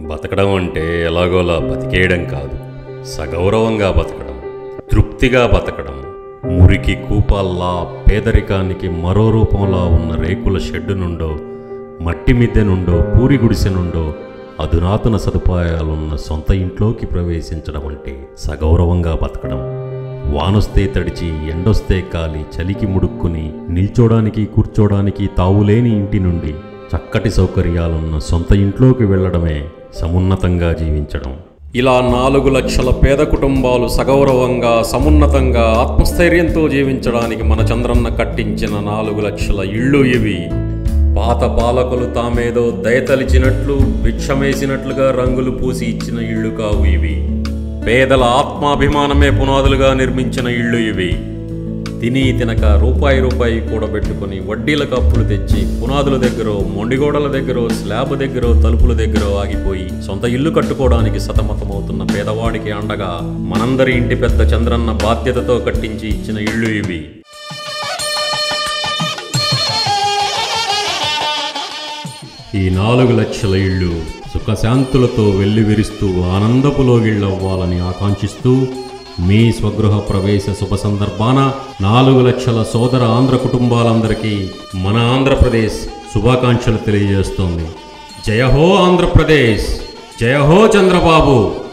బతకడం అంటే ఎలాగోలా బతికేయడం కాదు. సగౌరవంగా బతకడం తృప్తిగా బతకడం మురికి కూపాల్లా పేదరికానికి మరో రూపంలో ఉన్న రేకుల షెడ్డు నుండో మట్టి మిద్దె నుండో పూరి గుడిసె నుండో అధునాతన సదుపాయాలున్న సొంత ఇంట్లోకి ప్రవేశించడం అంటే సగౌరవంగా బతకడం. వానొస్తే తడిచి ఎండొస్తే కాలి చలికి ముడుక్కుని నిల్చోడానికి కూర్చోడానికి తావులేని ఇంటి నుండి చక్కటి సౌకర్యాలున్న సొంత ఇంట్లోకి వెళ్ళడమే సమున్నతంగా జీవించడం. ఇలా నాలుగు లక్షల పేద కుటుంబాలు సగౌరవంగా సమున్నతంగా ఆత్మస్థైర్యంతో జీవించడానికి మన చంద్రన్న కట్టించిన నాలుగు లక్షల ఇళ్ళు ఇవి. పాత పాలకులు తామేదో దయతలిచినట్లు భిక్షమేసినట్లుగా రంగులు పూసి ఇచ్చిన ఇళ్ళు కావు ఇవి. పేదల ఆత్మాభిమానమే పునాదులుగా నిర్మించిన ఇళ్ళు ఇవి. తిని తినక రూపాయి రూపాయి కూడబెట్టుకుని వడ్డీలకు అప్పులు తెచ్చి పునాదుల దగ్గర మొండిగోడల దగ్గర స్లాబ్ దగ్గర తలుపుల దగ్గర ఆగిపోయి సొంత ఇల్లు కట్టుకోవడానికి సతమతమవుతున్న పేదవాడికి అండగా మనందరి ఇంటి పెద్ద చంద్రన్న బాధ్యతతో కట్టించి ఇచ్చిన ఇళ్ళు ఇవి. ఈ నాలుగు లక్షల ఇళ్ళు సుఖశాంతులతో వెల్లివిరుస్తూ ఆనందపు లోగిళ్ళవ్వాలని ఆకాంక్షిస్తూ మీ స్వగృహ ప్రవేశ శుభ సందర్భాన నాలుగు లక్షల సోదర ఆంధ్ర కుటుంబాలందరికీ మన ఆంధ్రప్రదేశ్ శుభాకాంక్షలు తెలియజేస్తోంది. జయహో ఆంధ్రప్రదేశ్! జయహో చంద్రబాబు!